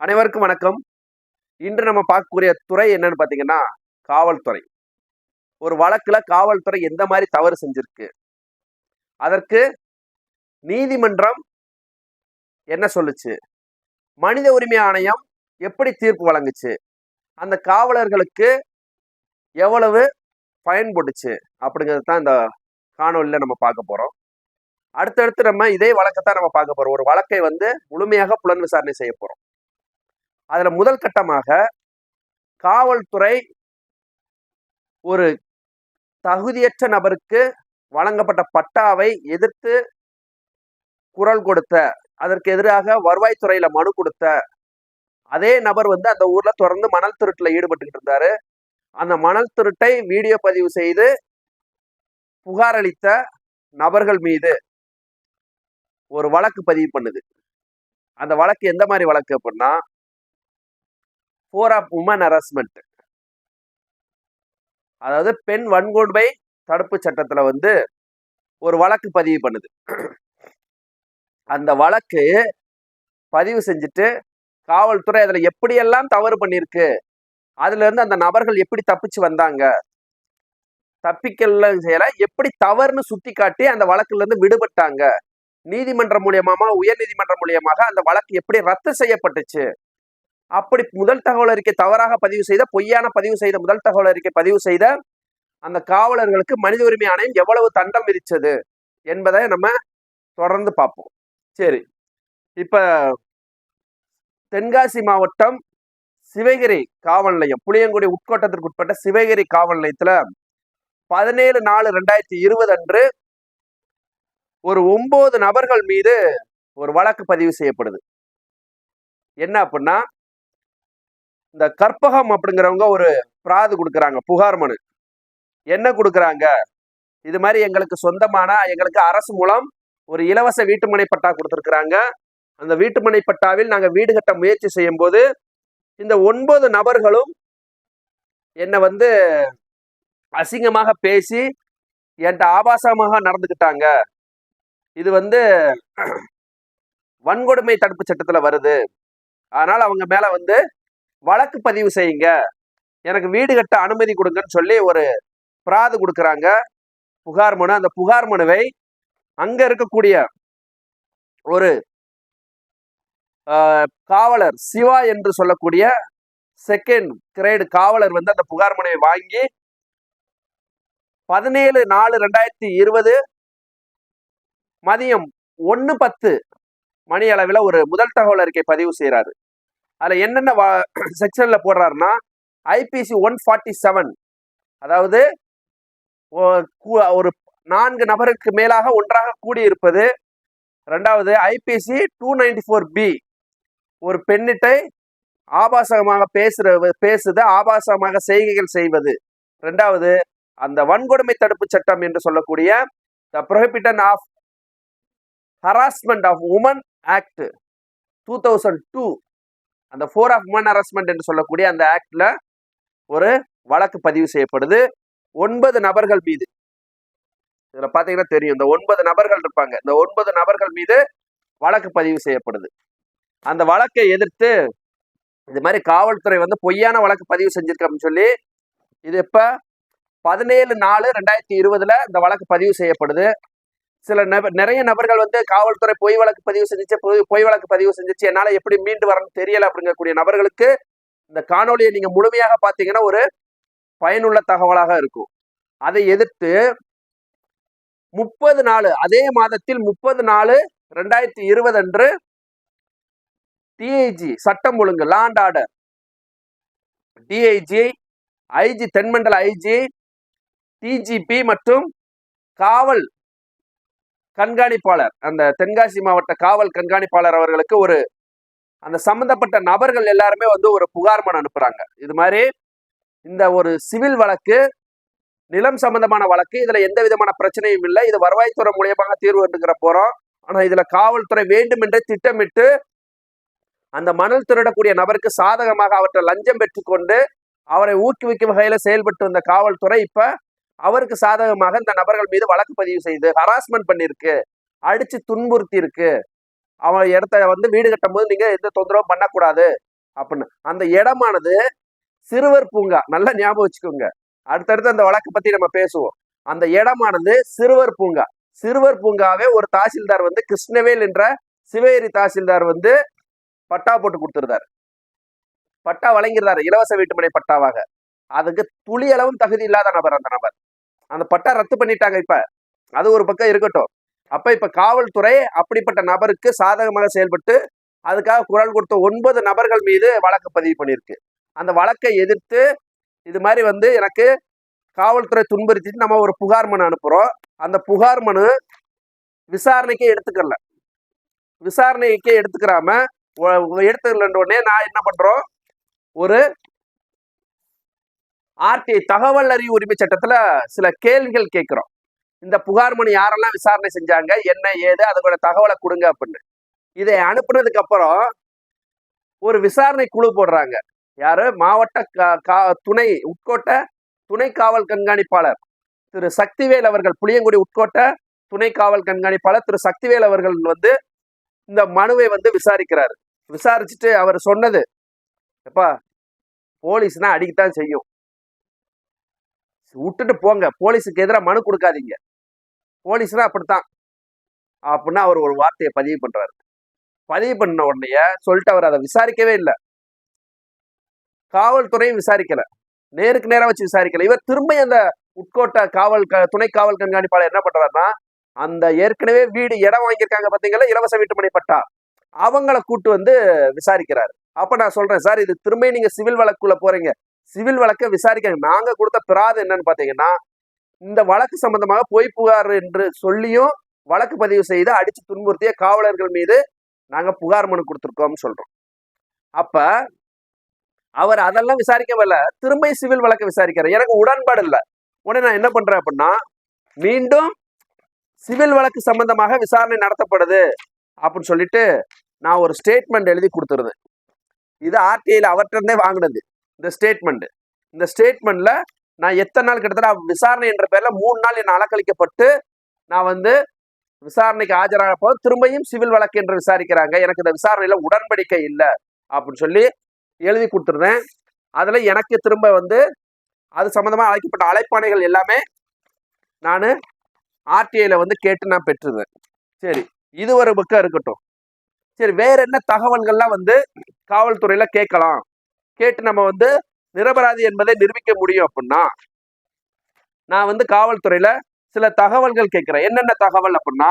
அனைவருக்கும் வணக்கம். இன்று நம்ம பார்க்கக்கூடிய துறை என்னன்னு பார்த்தீங்கன்னா காவல்துறை. ஒரு வழக்குல காவல்துறை எந்த மாதிரி தவறு செஞ்சிருக்கு? அதற்கு நீதிமன்றம் என்ன சொல்லுச்சு? மனித உரிமை ஆணையம் எப்படி தீர்ப்பு வழங்குச்சு? அந்த காவலர்களுக்கு எவ்வளவு ஃபைன் போட்டுச்சு? அப்படிங்கிறது தான் இந்த காணொலியில் நம்ம பார்க்க போறோம். அடுத்தடுத்து நம்ம இதே வழக்கத்தான் நம்ம பார்க்க போறோம். ஒரு வழக்கை வந்து முழுமையாக புலன் விசாரணை செய்ய போறோம். அதுல முதல் கட்டமாக காவல்துறை ஒரு தகுதியற்ற நபருக்கு வழங்கப்பட்ட பட்டாவை எதிர்த்து குரல் கொடுத்த அதற்கு எதிராக வருவாய்த்துறையில மனு கொடுத்த அதே நபர் வந்து அந்த ஊர்ல தொடர்ந்து மணல் திருட்டுல ஈடுபட்டுக்கிட்டு இருந்தாரு. அந்த மணல் திருட்டை வீடியோ பதிவு செய்து புகார் அளித்த நபர்கள் மீது ஒரு வழக்கு பதிவு பண்ணுது. அந்த வழக்கு எந்த மாதிரி வழக்கு அப்படின்னா ஃபோர் ஆஃப் உமன் ஹராஸ்மெண்ட் அதாவது பெண் வன்கொடுமை தடுப்பு சட்டத்துல வந்து ஒரு வழக்கு பதிவு பண்ணுது. அந்த வழக்கு பதிவு செஞ்சுட்டு காவல்துறை அதுல எப்படியெல்லாம் தவறு பண்ணிருக்கு? அதுல இருந்து அந்த நபர்கள் எப்படி தப்பிச்சு வந்தாங்க? தப்பிக்கல செய்யல. எப்படி தவறுன்னு சுட்டி காட்டி அந்த வழக்குல இருந்து விடுபட்டாங்க? நீதிமன்றம் மூலியமாக உயர் நீதிமன்றம் மூலியமாக அந்த வழக்கு எப்படி ரத்து செய்யப்பட்டுச்சு? அப்படி முதல் தகவல் அறிக்கை தவறாக பதிவு செய்த பொய்யான பதிவு செய்த முதல் தகவல் அறிக்கை பதிவு செய்த அந்த காவலர்களுக்கு மனித உரிமை ஆணையம் எவ்வளவு தண்டம் விதிச்சது என்பதை நம்ம தொடர்ந்து பார்ப்போம். சரி. இப்ப தென்காசி மாவட்டம் சிவகிரி காவல் நிலையம் புளியங்குடி உட்கோட்டத்திற்கு உட்பட்ட சிவகிரி காவல் நிலையத்துல பதினேழு நாலு ரெண்டாயிரத்தி இருபது அன்று ஒரு ஒன்பது நபர்கள் மீது ஒரு வழக்கு பதிவு செய்யப்படுது. என்ன அப்படின்னா இந்த கற்பகம் அப்படிங்கிறவங்க ஒரு பிராது கொடுக்குறாங்க புகார் மனு. என்ன கொடுக்குறாங்க? இது மாதிரி எங்களுக்கு சொந்தமான எங்களுக்கு அரசு மூலம் ஒரு இலவச வீட்டுமனை பட்டா கொடுத்துருக்குறாங்க. அந்த வீட்டுமனை பட்டாவில் நாங்கள் வீடு கட்ட முயற்சி செய்யும் போது இந்த ஒன்பது நபர்களும் என்னை வந்து அசிங்கமாக பேசி என்கிட்ட ஆபாசமாக நடந்துக்கிட்டாங்க. இது வந்து வன்கொடுமை தடுப்பு சட்டத்தில் வருது. அதனால் அவங்க மேலே வந்து வழக்கு பதிவு செய்யுங்க. எனக்கு வீடு கட்ட அனுமதி கொடுங்கன்னு சொல்லி ஒரு பிராது கொடுக்குறாங்க. புகார் மனு அந்த புகார் மனுவை அங்க இருக்கக்கூடிய ஒரு காவலர் சிவா என்று சொல்லக்கூடிய செகண்ட் கிரேடு காவலர் வந்து அந்த புகார் மனுவை வாங்கி பதினேழு நாலு ரெண்டாயிரத்தி இருபது மதியம் ஒன்று பத்து மணி அளவில் ஒரு முதல் தகவல் அறிக்கை பதிவு செய்கிறாரு அதில் என்னென்ன செக்ஷனில் போடுறாருன்னா ஐபிசி ஒன் ஃபார்ட்டி செவன் அதாவது ஒரு நான்கு நபருக்கு மேலாக ஒன்றாக கூடியிருப்பது. ரெண்டாவது IPC two ninety four B ஒரு பெண்ணிட்டை ஆபாசமாக பேசுற பேசுது ஆபாசமாக செய்கைகள் செய்வது. ரெண்டாவது அந்த வன்கொடுமை தடுப்பு சட்டம் என்று சொல்லக்கூடிய the prohibition of harassment of women act two thousand two அந்த ஃபோர் ஆஃப் உமன் ஹராஸ்மெண்ட் என்று சொல்லக்கூடிய அந்த ஆக்டில் ஒரு வழக்கு பதிவு செய்யப்படுது. ஒன்பது நபர்கள் மீது. இதில் பார்த்தீங்கன்னா தெரியும். இந்த ஒன்பது நபர்கள் இருப்பாங்க. இந்த ஒன்பது நபர்கள் மீது வழக்கு பதிவு செய்யப்படுது. அந்த வழக்கை எதிர்த்து இது மாதிரி காவல்துறை வந்து பொய்யான வழக்கு பதிவு செஞ்சிருக்கு சொல்லி இது இப்போ பதினேழு நாலு ரெண்டாயிரத்தி இருபதுல இந்த வழக்கு பதிவு செய்யப்படுது. சில நபர் நிறைய நபர்கள் வந்து காவல்துறை பொய் வழக்கு பதிவு செஞ்சிச்சு பொய் வழக்கு பதிவு செஞ்சிச்சு என்னால எப்படி மீண்டு வரணும்னு தெரியல அப்படிங்கக்கூடிய நபர்களுக்கு இந்த காணொலியை நீங்க முழுமையாக பார்த்தீங்கன்னா ஒரு பயனுள்ள தகவலாக இருக்கும். அதை எதிர்த்து முப்பது நாலு அதே மாதத்தில் முப்பது நாலு ரெண்டாயிரத்தி இருபது அன்று டிஐஜி சட்டம் ஒழுங்கு law and order DIG IG தென்மண்டல ஐஜி டிஜிபி மற்றும் காவல் கண்காணிப்பாளர். அந்த தென்காசி மாவட்ட காவல் கண்காணிப்பாளர் அவர்களுக்கு ஒரு அந்த சம்பந்தப்பட்ட நபர்கள் எல்லாருமே வந்து ஒரு புகார் மனு அனுப்புறாங்க. இது மாதிரி இந்த ஒரு சிவில் வழக்கு நிலம் சம்பந்தமான வழக்கு இதுல எந்த விதமான பிரச்சனையும் இல்லை. இது வருவாய்த்துறை மூலியமாக தீர்வு எடுக்கிற போறோம். ஆனா இதுல காவல்துறை வேண்டுமென்றே திட்டமிட்டு அந்த மணல் திருடக்கூடிய நபருக்கு சாதகமாக அவற்றை லஞ்சம் பெற்றுக்கொண்டு அவரை ஊக்குவிக்கும் வகையில செயல்பட்டு வந்த காவல்துறை இப்ப அவருக்கு சாதகமாக இந்த நபர்கள் மீது வழக்கு பதிவு செய்து ஹராஸ்மெண்ட் பண்ணிருக்கு அடிச்சு துன்புறுத்தி இருக்கு அவன் இடத்த வந்து வீடு கட்டும் போது நீங்க எந்த தொந்தரவும் பண்ணக்கூடாது அப்படின்னு. அந்த இடமானது சிறுவர் பூங்கா நல்லா ஞாபகம் வச்சுக்கோங்க. அடுத்தடுத்து அந்த வழக்கு பத்தி நம்ம பேசுவோம். அந்த இடமானது சிறுவர் பூங்கா. சிறுவர் பூங்காவே ஒரு தாசில்தார் வந்து கிருஷ்ணவேல் என்ற சிவகிரி தாசில்தார் வந்து பட்டா போட்டு கொடுத்துருந்தார். பட்டா வழங்கியிருந்தார் இலவச வீட்டுமனை பட்டாவாக. அதுக்கு துளி அளவும் தகுதி இல்லாத நபர் அந்த நபர். அந்த பட்டா ரத்து பண்ணிட்டாங்க இப்ப. அது ஒரு பக்கம் இருக்கட்டும். அப்ப இப்ப காவல்துறை அப்படிப்பட்ட நபருக்கு சாதகமாக செயல்பட்டு அதுக்காக குரல் கொடுத்த ஒன்பது நபர்கள் மீது வழக்கு பதிவு பண்ணியிருக்கு. அந்த வழக்கை எதிர்த்து இது மாதிரி வந்து எனக்கு காவல்துறை துன்புறுத்திட்டு நம்ம ஒரு புகார் மனு அனுப்புகிறோம் அந்த புகார் மனு விசாரணைக்கே எடுத்துக்கல விசாரணைக்கே எடுத்துக்கிறாம எடுத்துக்கலன்ற உடனே நான் என்ன பண்ணுறோம் ஒரு ஆர்டிஐ தகவல் அறிவு உரிமை சட்டத்துல சில கேள்விகள் கேட்கிறோம். இந்த புகார் மணி யாரெல்லாம் விசாரணை செஞ்சாங்க என்ன ஏது அதோட தகவலை கொடுங்க அப்படின்னு. இதை அனுப்புனதுக்கு அப்புறம் ஒரு விசாரணை குழு போடுறாங்க. யாரு? மாவட்ட கா- கா- துணை உட்கோட்ட துணை காவல் கண்காணிப்பாளர். திரு. சக்திவேல் அவர்கள் புளியங்குடி உட்கோட்ட துணை காவல் கண்காணிப்பாளர் திரு. சக்திவேல் அவர்கள் வந்து இந்த மனுவை வந்து விசாரிக்கிறாரு. விசாரிச்சுட்டு அவர் சொன்னது எப்பா போலீஸ்னா அடிக்கத்தான் செய்யும். விட்டுட்டு போங்க. போலீஸுக்கு எதிராக மனு கொடுக்காதீங்க. போலீஸ்னா அப்படித்தான். அப்படின்னா அவர் ஒரு வார்த்தையை பதிவு பண்றாரு. பதிவு பண்ண உடனே சொல்லிட்டு அவர் அதை விசாரிக்கவே இல்லை. காவல்துறையும் விசாரிக்கல. நேருக்கு நேரா வச்சு விசாரிக்கல. இவர் திரும்ப அந்த உட்கோட்ட காவல் க- துணை காவல் கண்காணிப்பாளர் என்ன பண்றாருன்னா அந்த ஏற்கனவே வீடு இடம் வாங்கியிருக்காங்க பார்த்தீங்களா? இலவச வீட்டுமனை பட்டா. அவங்கள கூட்டு வந்து விசாரிக்கிறாரு. அப்ப நான் சொல்றேன் சார் இது திரும்ப நீங்க சிவில் வழக்குள்ள போறீங்க. சிவில் வழக்கை விசாரிக்க நாங்க கொடுத்த பிராது என்னன்னு பார்த்தீங்கன்னா இந்த வழக்கு சம்பந்தமாக பொய் புகார் என்று சொல்லியும் வழக்கு பதிவு செய்து அடிச்சு துன்புறுத்திய காவலர்கள் மீது நாங்க புகார் மனு கொடுத்துருக்கோம்னு சொல்றோம். அப்ப அவர் அதெல்லாம் விசாரிக்கவில்ல திரும்ப சிவில் வழக்கு விசாரிக்கிறார். எனக்கு உடன்பாடு இல்லை. உடனே நான் என்ன பண்றேன் அப்படின்னா மீண்டும் சிவில் வழக்கு சம்பந்தமாக விசாரணை நடத்தப்படுது அப்படின்னு சொல்லிட்டு நான் ஒரு ஸ்டேட்மெண்ட் எழுதி கொடுத்துருது. இது ஆர்டிஐயில் அவர்கிட்ட வாங்கினது. இந்த ஸ்டேட்மெண்ட் இந்த ஸ்டேட்மெண்ட்ல நான் எத்தனை நாள் கிட்டத்தட்ட விசாரணை என்ற பேர்ல மூணு நாள் என்ன அலக்களிக்கப்பட்டு நான் வந்து விசாரணைக்கு ஆஜராகப்போ திரும்பியும் சிவில் வழக்கு என்று விசாரிக்கிறாங்க. எனக்கு இந்த விசாரணையில உடன்படிக்கை இல்லை அப்படின்னு சொல்லி எழுதி கொடுத்துருந்தேன். அதில் எனக்கு திரும்ப வந்து அது சம்மந்தமாக அழைக்கப்பட்ட அழைப்பாணைகள் எல்லாமே நான் ஆர்டிஐயில் வந்து கேட்டு நான் பெற்றிருந்தேன் சரி இது ஒரு புக்காக இருக்கட்டும். சரி வேற என்ன தகவல்கள்லாம் வந்து காவல்துறையில் கேட்கலாம். கேட்டு நம்ம வந்து நிரபராதி என்பதை நிரூபிக்க முடியும் அப்படின்னா நான் வந்து காவல்துறையில சில தகவல்கள் கேட்கிறேன். என்னென்ன தகவல் அப்படின்னா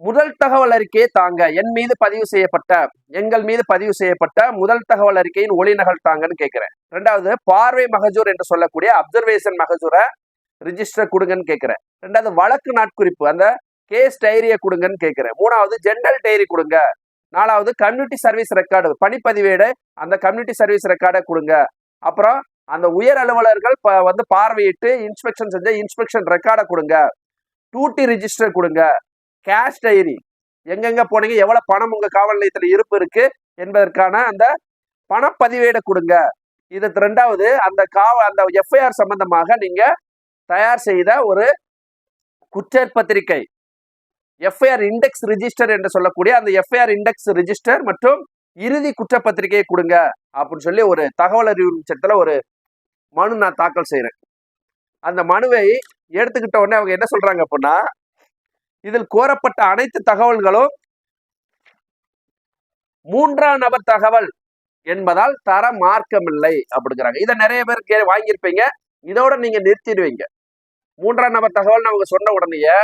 முதல் தகவல் அறிக்கையை தாங்க. என் மீது பதிவு செய்யப்பட்ட எங்கள் மீது பதிவு செய்யப்பட்ட முதல் தகவல் அறிக்கையின் ஒளி நகல் தாங்கன்னு கேட்கிறேன். ரெண்டாவது பார்வை மகஜூர் என்று சொல்லக்கூடிய அப்சர்வேஷன் மகஜூரை ரிஜிஸ்டர் கொடுங்கன்னு கேட்கிறேன். ரெண்டாவது வழக்கு நாட்குறிப்பு அந்த கேஸ் டைரியை கொடுங்கன்னு கேட்கிறேன். மூணாவது ஜென்ரல் டைரி கொடுங்க. நாலாவது கம்யூனிட்டி சர்வீஸ் ரெக்கார்டு பணிப்பதிவேடு அந்த கம்யூனிட்டி சர்வீஸ் ரெக்கார்டை கொடுங்க. அப்புறம் அந்த உயர் அலுவலர்கள் ப- வந்து பார்வையிட்டு இன்ஸ்பெக்ஷன் செஞ்ச இன்ஸ்பெக்ஷன் ரெக்கார்டை கொடுங்க. டூட்டி ரிஜிஸ்டர் கொடுங்க. கேஷ் டைரி எங்கெங்க போனீங்க? எவ்வளவு பணம் உங்க காவல் நிலையத்தில் இருப்பு இருக்கு? என்பதற்கான அந்த பணப்பதிவேடை கொடுங்க. இது ரெண்டாவது அந்த காவ அந்த எஃப்ஐஆர் சம்பந்தமாக நீங்க தயார் செய்த ஒரு குற்றப்பத்திரிகை எஃப்ஐஆர் இண்டெக்ஸ் ரிஜிஸ்டர் என்று சொல்லக்கூடிய அந்த எஃப்ஐஆர் இண்டெக்ஸ் ரிஜிஸ்டர் மற்றும் இறுதி குற்றப்பத்திரிகையை கொடுங்க அப்படின்னு சொல்லி ஒரு தகவல் அறிவு சட்டத்துல ஒரு மனு நான் தாக்கல் செய்கிறேன் அந்த மனுவை எடுத்துக்கிட்ட உடனே அவங்க என்ன சொல்றாங்க அப்படின்னா இதில் கோரப்பட்ட அனைத்து தகவல்களும் மூன்றாம் நபர் தகவல் என்பதால் தர மார்க்கமில்லை அப்படிங்கிறாங்க. இதை நிறைய பேர் கே வாங்கியிருப்பீங்க. இதோட நீங்க நிறுத்திடுவீங்க. மூன்றாம் நபர் தகவல் அவங்க சொன்ன உடனேயே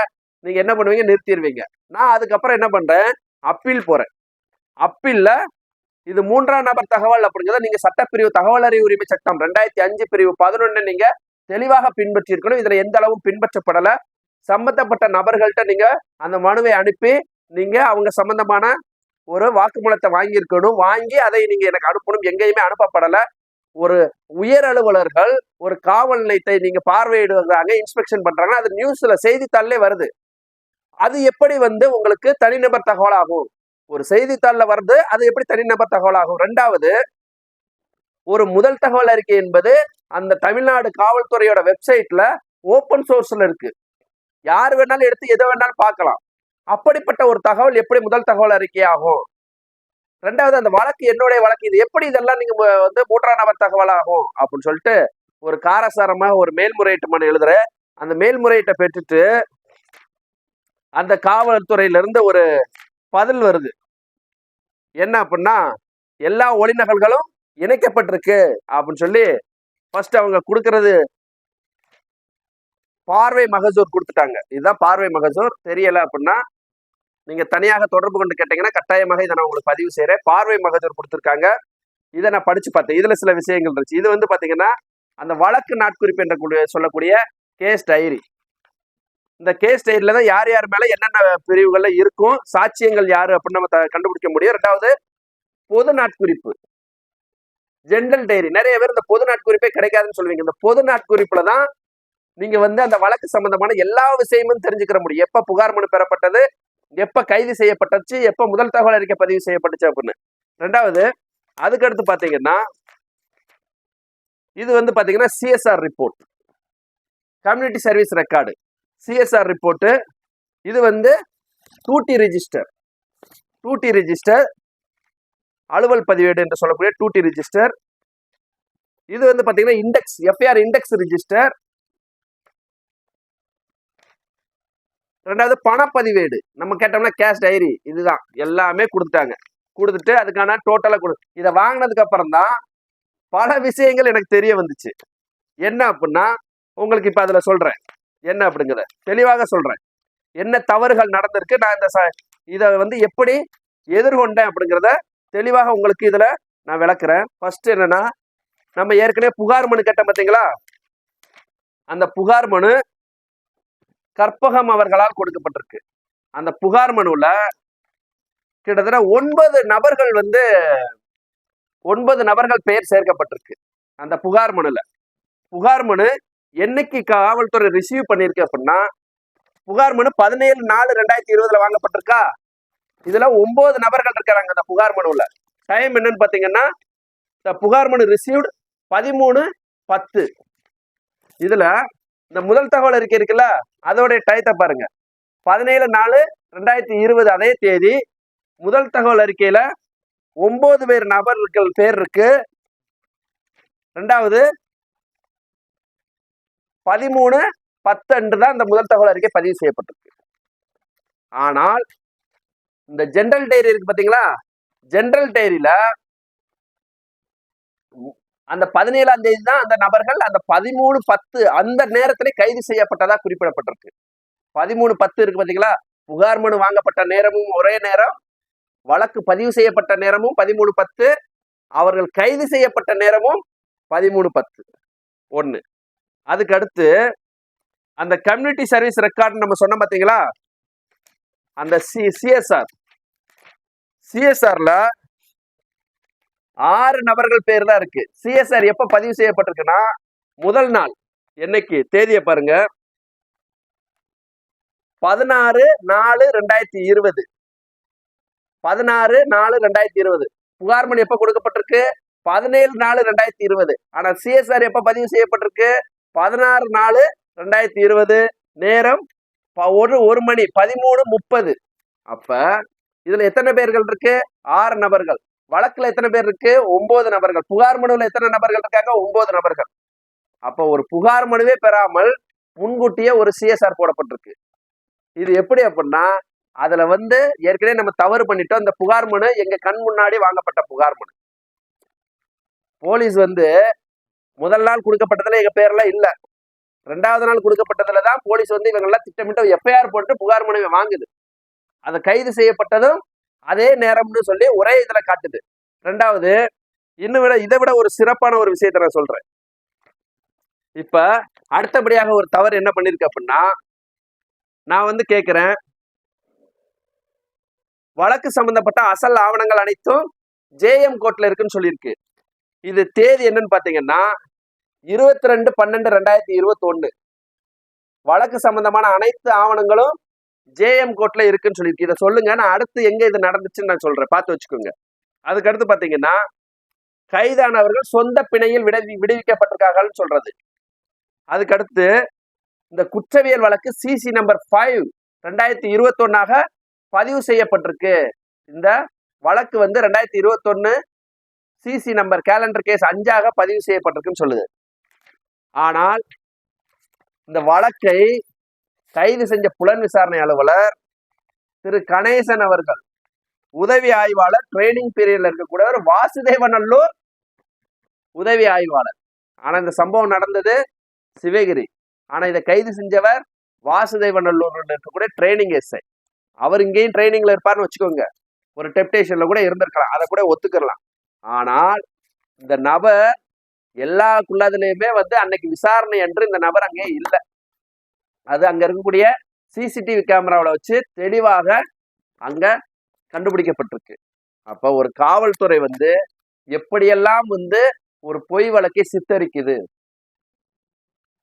நீங்கள் என்ன பண்ணுவீங்க? நிறுத்திடுவீங்க நான் அதுக்கப்புறம் என்ன பண்ணுறேன் அப்பீல் போறேன். அப்பீலில் இது மூன்றாம் நபர் தகவல் அப்படிங்கிறத நீங்கள் சட்டப்பிரிவு தகவல் அறிவு உரிமை சட்டம் ரெண்டாயிரத்தி அஞ்சு பிரிவு பதினொன்று நீங்கள் தெளிவாக பின்பற்றி இருக்கணும் இதுல எந்த அளவும் பின்பற்றப்படலை. சம்பந்தப்பட்ட நபர்கள்ட்ட நீங்கள் அந்த மனுவை அனுப்பி நீங்கள் அவங்க சம்பந்தமான ஒரு வாக்குமூலத்தை வாங்கியிருக்கணும். வாங்கி அதை நீங்கள் எனக்கு அனுப்பணும். எங்கேயுமே அனுப்பப்படலை. ஒரு உயர் அலுவலர்கள் ஒரு காவல் நிலையத்தை நீங்க பார்வையிடுறாங்க இன்ஸ்பெக்ஷன் பண்றாங்க. அது நியூஸ்ல செய்தித்தாளே வருது. அது எப்படி வந்து உங்களுக்கு தனிநபர் தகவலாகும்? ஒரு செய்தித்தாளில் வருது அது எப்படி தனிநபர் தகவலாகும்? ரெண்டாவது ஒரு முதல் தகவல் அறிக்கை என்பது அந்த தமிழ்நாடு காவல்துறையோட வெப்சைட்ல ஓப்பன் சோர்ஸ்ல இருக்கு. யார் வேணாலும் எடுத்து எதை வேணாலும் பார்க்கலாம். அப்படிப்பட்ட ஒரு தகவல் எப்படி முதல் தகவல் அறிக்கை ஆகும் ரெண்டாவது அந்த வழக்கு என்னுடைய வழக்கு இது எப்படி இதெல்லாம் நீங்க வந்து மூன்றாம் நபர் தகவலாகும்? அப்படின்னு சொல்லிட்டு ஒரு காரசாரமாக ஒரு மேல்முறையீட்டு மனு எழுதுற அந்த மேல்முறையீட்டை பெற்றுட்டு அந்த காவல்துறையில இருந்து ஒரு பதில் வருது. என்ன அப்படின்னா எல்லா ஒளிநகல்களும் இணைக்கப்பட்டிருக்கு அப்படின்னு சொல்லி ஃபர்ஸ்ட் அவங்க கொடுக்கறது பார்வை மகசூர் கொடுத்துட்டாங்க. இதுதான் பார்வை மகசூர். தெரியல அப்படின்னா நீங்க தனியாக தொடர்பு கொண்டு கேட்டீங்கன்னா கட்டாயமாக இதை நான் உங்களுக்கு பதிவு செய்யறேன் பார்வை மகசூர் கொடுத்துருக்காங்க. இதை நான் படிச்சு பார்த்தேன். இதுல சில விஷயங்கள் இருந்துச்சு. இது வந்து பாத்தீங்கன்னா அந்த வழக்கு நாட்குறிப்பு என்ற கூடிய- சொல்லக்கூடிய கேஸ் டைரி. இந்த கேஸ் டைரியில தான் யார் யார் மேல என்னென்ன பிரிவுகள்ல இருக்கும் சாட்சியங்கள் யாரு அப்படின்னு நம்ம த- கண்டுபிடிக்க முடியும். ரெண்டாவது பொது நாட்குறிப்பு ஜென்ரல் டைரி நிறைய பேர் இந்த பொது நாட்குறிப்பே கிடைக்காதுன்னு சொல்லுவீங்க. இந்த பொது நாட்குறிப்புல தான் நீங்க வந்து அந்த வழக்கு சம்பந்தமான எல்லா விஷயமும் தெரிஞ்சுக்கிற முடியும். எப்ப புகார் மனு பெறப்பட்டது எப்ப கைது செய்யப்பட்டுச்சு எப்ப முதல் தகவல் அறிக்கை பதிவு செய்யப்பட்டுச்சு அப்படின்னு. ரெண்டாவது அதுக்கடுத்து பாத்தீங்கன்னா இது வந்து பாத்தீங்கன்னா CSR report community service record CSR report இது வந்து டூட்டி ரிஜிஸ்டர் டூட்டி ரிஜிஸ்டர் அலுவல் பதிவேடு என்று சொல்லக்கூடிய டூட்டி ரிஜிஸ்டர் இது வந்து பார்த்தீங்கன்னா இண்டெக்ஸ் எஃப்ஐஆர் இண்டெக்ஸ் ரிஜிஸ்டர் ரெண்டாவது பணப்பதிவேடு. நம்ம கேட்டோம்னா கேஷ் டைரி இதுதான். எல்லாமே கொடுத்துட்டாங்க. கொடுத்துட்டு அதுக்கான டோட்டலாக கொடு இதை வாங்கினதுக்கு அப்புறம் தான் பல விஷயங்கள் எனக்கு தெரிய வந்துச்சு. என்ன அப்படின்னா உங்களுக்கு இப்போ அதில் சொல்கிறேன் என்ன அப்படிங்கிறத தெளிவாக சொல்றேன். என்ன தவறுகள் நடந்திருக்கு? நான் இந்த ச- இதை வந்து எப்படி எதிர்கொண்டேன் அப்படிங்கிறத தெளிவாக உங்களுக்கு இதில் நான் விளக்குறேன். ஃபர்ஸ்ட் என்னன்னா நம்ம ஏற்கனவே புகார் மனு கேட்டோம் பார்த்தீங்களா? அந்த புகார் மனு கற்பகம் அவர்களால் கொடுக்கப்பட்டிருக்கு. அந்த புகார் மனுல கிட்டத்தட்ட ஒன்பது நபர்கள் வந்து ஒன்பது நபர்கள் பெயர் சேர்க்கப்பட்டிருக்கு. அந்த புகார் மனுல. புகார் மனு என்னைக்கு காவல்துறை ரிசீவ் பண்ணியிருக்கு அப்படின்னா புகார் மனு பதினேழு நாலு ரெண்டாயிரத்தி இருபதுல வாங்கப்பட்டிருக்கா? இதுல ஒன்பது நபர்கள் இருக்கிறாங்க அந்த புகார் மனுவில். டைம் என்னன்னு பார்த்தீங்கன்னா இந்த புகார் மனு ரிசீவ்டு பதிமூணு பத்து. இதுல இந்த முதல் தகவல் அறிக்கை இருக்குல்ல? அதோடைய டயத்தை பாருங்க. பதினேழு நாலு ரெண்டாயிரத்தி இருபது அதே தேதி முதல் தகவல் அறிக்கையில ஒன்பது பேர் நபர்கள் பேர் இருக்கு. ரெண்டாவது பதிமூணு பத்து அன்று தான் இந்த முதல் தகவல் அறிக்கை பதிவு செய்யப்பட்டிருக்கு. ஆனால் இந்த ஜென்ரல் டைரி இருக்கு பாத்தீங்களா? ஜென்ரல் டைரியில அந்த பதினேழாம் தேதி தான் அந்த நபர்கள் அந்த பதிமூணு பத்து அந்த நேரத்திலே கைது செய்யப்பட்டதா குறிப்பிடப்பட்டிருக்கு. பதிமூணு பத்து இருக்கு பாத்தீங்களா? புகார் மனு வாங்கப்பட்ட நேரமும் ஒரே நேரம் வழக்கு பதிவு செய்யப்பட்ட நேரமும் பதிமூணு பத்து அவர்கள் கைது செய்யப்பட்ட நேரமும் பதிமூணு பத்து. ஒன்று அதுக்கு அடுத்து அந்த கம்யூனிட்டி சர்வீஸ் ரெக்கார்டு நம்ம சொன்னோம் பார்த்தீங்களா அந்த சி சிஎஸ்ஆர் சிஎஸ்ஆர்ல ஆறு நபர்கள் பேர் தான் இருக்கு. சிஎஸ்ஆர் எப்போ பதிவு செய்யப்பட்டிருக்குன்னா முதல் நாள் என்னைக்கு? தேதியை பாருங்க. பதினாறு நாலு ரெண்டாயிரத்தி இருபது. பதினாறு நாலு ரெண்டாயிரத்தி இருபது. புகார் மணி எப்போ கொடுக்கப்பட்டிருக்கு? பதினேழு நாலு ரெண்டாயிரத்தி இருபது. ஆனா சிஎஸ்ஆர் எப்போ பதிவு செய்யப்பட்டிருக்கு? பதினாறு நாலு ரெண்டாயிரத்தி இருபது நேரம் ஒரு ஒரு மணி பதிமூணு முப்பது. அப்ப இதுல எத்தனை பேர்கள் இருக்கு? ஆறு நபர்கள். வழக்குல எத்தனை பேர் இருக்கு? ஒன்பது நபர்கள். புகார் மனுவில் எத்தனை நபர்கள் இருக்காங்க? ஒன்பது நபர்கள். அப்போ ஒரு புகார் மனுவே பெறாமல் முன்கூட்டியே ஒரு சிஎஸ்ஆர் போடப்பட்டிருக்கு. இது எப்படி அப்படின்னா அதுல வந்து ஏற்கனவே நம்ம தவறு பண்ணிட்டோம். அந்த புகார் மனு எங்க கண் முன்னாடி வாங்கப்பட்ட புகார் மனு. போலீஸ் வந்து முதல் நாள் கொடுக்கப்பட்டதுல எங்க பேர்லாம் இல்ல. ரெண்டாவது நாள் கொடுக்கப்பட்டதுல தான் போலீஸ் வந்து இவங்கெல்லாம் திட்டமிட்டு எஃப்ஐஆர் போட்டு புகார் மனுவை வாங்குது. அதை கைது செய்யப்பட்டதும் அதே நேரம்னு சொல்லி ஒரே இதுல காட்டுது. ரெண்டாவது இன்னும் விட இதை விட ஒரு சிறப்பான ஒரு விஷயத்தை நான் சொல்றேன். இப்ப அடுத்தபடியாக ஒரு தவறு என்ன பண்ணிருக்கு அப்படின்னா நான் வந்து கேட்கிறேன் வழக்கு சம்பந்தப்பட்ட அசல் ஆவணங்கள் அனைத்தும் ஜேஎம் கோர்ட்ல இருக்குன்னு சொல்லியிருக்கு. இது தேதி என்னன்னு பாத்தீங்கன்னா இருபத்தி ரெண்டு பன்னெண்டு ரெண்டாயிரத்தி இருபத்தி ஒண்ணு வழக்கு சம்பந்தமான அனைத்து ஆவணங்களும் ஜேஎம் கோர்ட்ல இருக்குன்னு சொல்லியிருக்கு. இதை சொல்லுங்க நான் அடுத்து எங்க இது நடந்துச்சுன்னு நான் சொல்றேன். பார்த்து வச்சுக்கோங்க. அதுக்கடுத்து பார்த்தீங்கன்னா பாத்தீங்கன்னா கைதானவர்கள் சொந்த பிணையில் விடு விடுவிக்கப்பட்டிருக்காங்கன்னு சொல்றது. அதுக்கடுத்து இந்த குற்றவியல் வழக்கு சிசி நம்பர் ஃபைவ் ரெண்டாயிரத்தி இருபத்தொன்னாக பதிவு செய்யப்பட்டிருக்கு. இந்த வழக்கு வந்து ரெண்டாயிரத்தி இருபத்தொன்னு சிசி நம்பர் கேலண்டர் கேஸ் அஞ்சாக பதிவு செய்யப்பட்டிருக்குன்னு சொல்லுது. ஆனால் இந்த வழக்கை கைது செஞ்ச புலன் விசாரணை அலுவலர் திரு கணேசன் அவர்கள் உதவி ஆய்வாளர் ட்ரைனிங் பீரியட்ல இருக்கக்கூடியவர் வாசுதேவநல்லூர் உதவி ஆய்வாளர். ஆனா இந்த சம்பவம் நடந்தது சிவகிரி. ஆனா இதை கைது செஞ்சவர் வாசுதேவநல்லூர்ல இருக்கக்கூடிய ட்ரைனிங் எஸ்ஐ அவர் இங்கேயும் ட்ரைனிங்ல இருப்பார்னு வச்சுக்கோங்க. ஒரு டெப்டேஷன்ல கூட இருந்திருக்கலாம். அதை கூட ஒத்துக்கலாம் ஆனால் இந்த நபர் எல்லா குள்ளதுலையுமே வந்து அன்னைக்கு விசாரணை என்று இந்த நபர் அங்கே இல்லை. அது அங்க இருக்கக்கூடிய சிசிடிவி கேமராவில் வச்சு தெளிவாக அங்க கண்டுபிடிக்கப்பட்டிருக்கு. அப்ப ஒரு காவல்துறை வந்து எப்படியெல்லாம் வந்து ஒரு பொய் வழக்கை சித்தரிக்குது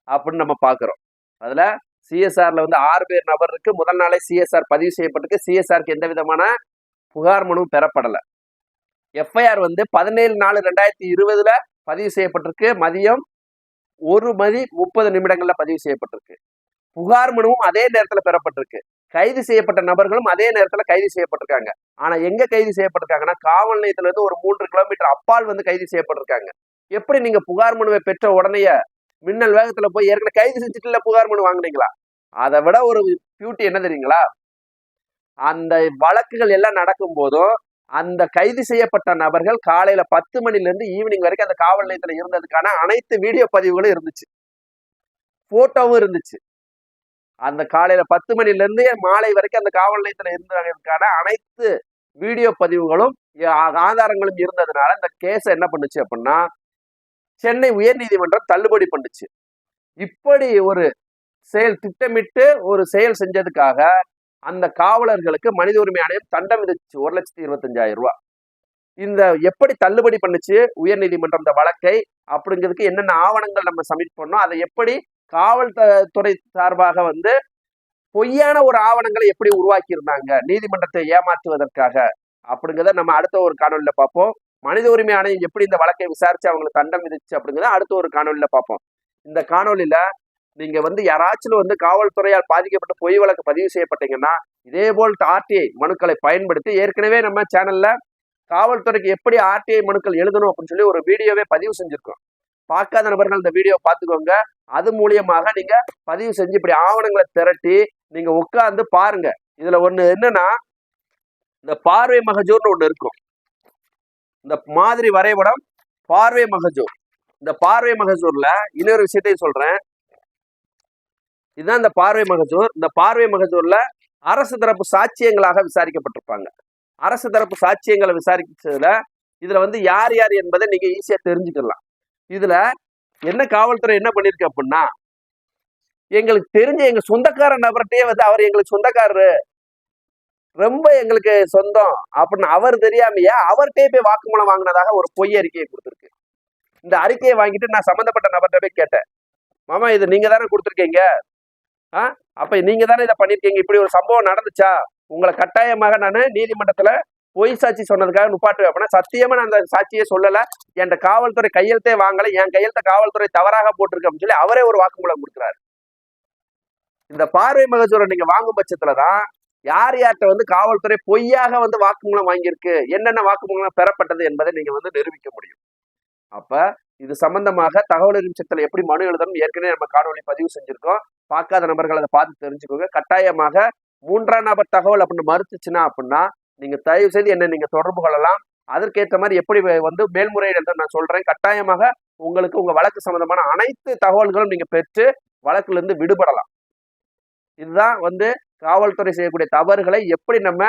அப்படின்னு நம்ம பார்க்குறோம். அதுல சிஎஸ்ஆர்ல வந்து ஆறு பேர் நபர் இருக்கு. முதல் நாளே சிஎஸ்ஆர் பதிவு செய்யப்பட்டிருக்கு. சிஎஸ்ஆருக்கு எந்த விதமான புகார் மனுவும் பெறப்படலை. எஃப்ஐஆர் வந்து பதினேழு நாலு ரெண்டாயிரத்தி இருபதுல பதிவு செய்யப்பட்டிருக்கு. மதியம் ஒரு மணி முப்பது நிமிடங்கள்ல பதிவு செய்யப்பட்டிருக்கு. புகார் மனுவும் அதே நேரத்துல பெறப்பட்டிருக்கு. கைது செய்யப்பட்ட நபர்களும் அதே நேரத்துல கைது செய்யப்பட்டிருக்காங்க. ஆனா எங்க கைது செய்யப்பட்டிருக்காங்கன்னா காவல் நிலையத்துல இருந்து ஒரு மூன்று கிலோமீட்டர் அப்பால் வந்து கைது செய்யப்பட்டிருக்காங்க. எப்படி நீங்க புகார் மனுவை பெற்ற உடனே மின்னல் வேகத்துல போய் ஏற்கனவே கைது செஞ்சுட்டு புகார் மனு வாங்குனீங்களா? அதை விட ஒரு பியூட்டி என்ன தெரியுங்களா? அந்த வழக்குகள் எல்லாம் நடக்கும் போதும் அந்த கைது செய்யப்பட்ட நபர்கள் காலையில பத்து மணிலேருந்து ஈவினிங் வரைக்கும் அந்த காவல் நிலையத்துல இருந்ததுக்கான அனைத்து வீடியோ பதிவுகளும் இருந்துச்சு. போட்டோவும் இருந்துச்சு. அந்த காலையில பத்து மணிலிருந்து மாலை வரைக்கும் அந்த காவல் நிலையத்துல இருந்ததுக்கான அனைத்து வீடியோ பதிவுகளும் ஆதாரங்களும் இருந்ததுனால இந்த கேஸை என்ன பண்ணுச்சு அப்படின்னா சென்னை உயர்நீதிமன்றம் தள்ளுபடி பண்ணுச்சு. இப்படி ஒரு செயல் திட்டமிட்டு ஒரு செயல் செஞ்சதுக்காக அந்த காவலர்களுக்கு மனித உரிமை ஆணையம் தண்டம் விதிச்சு ஒரு லட்சத்தி இருபத்தஞ்சாயிரம் ரூபா இந்த எப்படி தள்ளுபடி பண்ணுச்சு? உயர்நீதிமன்றம் இந்த வழக்கை அப்படிங்கிறதுக்கு என்னென்ன ஆவணங்கள் நம்ம சப்மிட் பண்ணோம்? அதை எப்படி காவல்துறை சார்பாக வந்து பொய்யான ஒரு ஆவணங்களை எப்படி உருவாக்கி இருந்தாங்க நீதிமன்றத்தை ஏமாற்றுவதற்காக அப்படிங்கிறத நம்ம அடுத்த ஒரு காணொலியில பார்ப்போம். மனித உரிமை ஆணையம் எப்படி இந்த வழக்கை விசாரிச்சு அவங்களுக்கு தண்டம் விதிச்சு அப்படிங்கிறத அடுத்த ஒரு காணொலியில பார்ப்போம். இந்த காணொலியில நீங்க வந்து யாராச்சும் வந்து காவல்துறையால் பாதிக்கப்பட்ட பொய் வழக்கு பதிவு செய்யப்பட்டீங்கன்னா இதே போல் ஆர்டிஐ மனுக்களை பயன்படுத்தி ஏற்கனவே நம்ம சேனல்ல காவல்துறைக்கு எப்படி ஆர்டிஐ மனுக்கள் எழுதணும் அப்படின்னு சொல்லி ஒரு வீடியோவே பதிவு செஞ்சிருக்கோம். பார்க்காத நபர்கள் இந்த வீடியோ பார்த்துக்கோங்க. அது மூலியமாக நீங்க பதிவு செஞ்சு இப்படி ஆவணங்களை திரட்டி நீங்க உட்கார்ந்து பாருங்க. இதுல ஒண்ணு என்னன்னா இந்த பார்வை மகஜூர்னு ஒண்ணு இருக்கும். இந்த மாதிரி வரைபடம் பார்வை மகஜூர். இந்த பார்வை மகஜூர்ல இன்னொரு விஷயத்தையும் சொல்றேன். இதுதான் இந்த பார்வை மகஜூர் இந்த பார்வை மகஜூர்ல அரசு தரப்பு சாட்சியங்களாக விசாரிக்கப்பட்டிருப்பாங்க. அரசு தரப்பு சாட்சியங்களை விசாரிச்சதுல இதுல வந்து யார் யார் என்பதை நீங்க ஈஸியா தெரிஞ்சுக்கலாம். இதுல என்ன காவல்துறை என்ன பண்ணிருக்கு அப்படின்னா எங்களுக்கு தெரிஞ்ச எங்க சொந்தக்கார நபர்கிட்டயே வந்து அவர் எங்களுக்கு சொந்தக்காரரு. ரொம்ப எங்களுக்கு சொந்தம் அப்படின்னு அவர் தெரியாமையா அவர்கிட்டயே போய் வாக்குமூலம் வாங்கினதாக ஒரு பொய் அறிக்கையை கொடுத்துருக்கு. இந்த அறிக்கையை வாங்கிட்டு நான் சம்மந்தப்பட்ட நபர்கிட்ட போய் கேட்டேன். மாமா இது நீங்க தானே கொடுத்துருக்கீங்க? ஆ? அப்ப நீங்க தானே இதை பண்ணிருக்கீங்க? இப்படி ஒரு சம்பவம் நடந்துச்சா? உங்களை கட்டாயமாக நான் நீதிமன்றத்துல பொய் சாட்சி சொன்னதுக்காக நுப்பாட்டுவேன். அப்படின்னா சத்தியமா நான் அந்த சாட்சியே சொல்லல. என் காவல்துறை கையெழுத்தே வாங்கல. என் கையெழுத்த காவல்துறை தவறாக போட்டிருக்கு அப்படின்னு சொல்லி அவரே ஒரு வாக்குமூலம் கொடுக்குறாரு. இந்த பார்வை மகசூரை நீங்க வாங்கும் பட்சத்துலதான் யார் யார்கிட்ட வந்து காவல்துறை பொய்யாக வந்து வாக்குமூலம் வாங்கியிருக்கு? என்னென்ன வாக்குமூலம் பெறப்பட்டது என்பதை நீங்க வந்து நிரூபிக்க முடியும். அப்ப இது சம்பந்தமாக தகவல் அறிவிச்சத்தில் எப்படி மனு எழுதணும் ஏற்கனவே நம்ம காணொலி பதிவு செஞ்சிருக்கோம். பார்க்காத நபர்கள் அதை பார்த்து தெரிஞ்சுக்கோங்க. கட்டாயமாக மூன்றாம் நபர் தகவல் அப்படின்னு மறுத்துச்சுன்னா அப்படின்னா நீங்க தயவு செய்து என்ன நீங்க தொடர்பு கொள்ளலாம். அதற்கேற்ற மாதிரி எப்படி வந்து மேல்முறையீடு நான் சொல்றேன். கட்டாயமாக உங்களுக்கு உங்க வழக்கு சம்பந்தமான அனைத்து தகவல்களும் நீங்க பெற்று வழக்குல இருந்து விடுபடலாம். இதுதான் வந்து காவல்துறை செய்யக்கூடிய தவறுகளை எப்படி நம்ம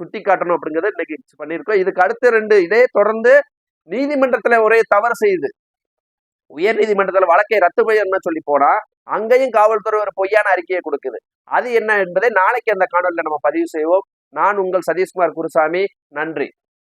சுட்டி காட்டணும் அப்படிங்கிறத இன்னைக்கு பண்ணியிருக்கோம். இதுக்கு அடுத்த ரெண்டு இதே தொடர்ந்து நீதிமன்றத்துல ஒரே தவறு செய்யுது. உயர் நீதிமன்றத்துல வழக்கை ரத்து செய்யணும்னு சொல்லி போனா அங்கேயும் காவல்துறை ஒரு பொய்யான அறிக்கையை கொடுக்குது. அது என்ன என்பதை நாளைக்கு அந்த காணொலியில் நம்ம பதிவு செய்வோம். நான் உங்கள் சதீஷ்குமார் குருசாமி. நன்றி.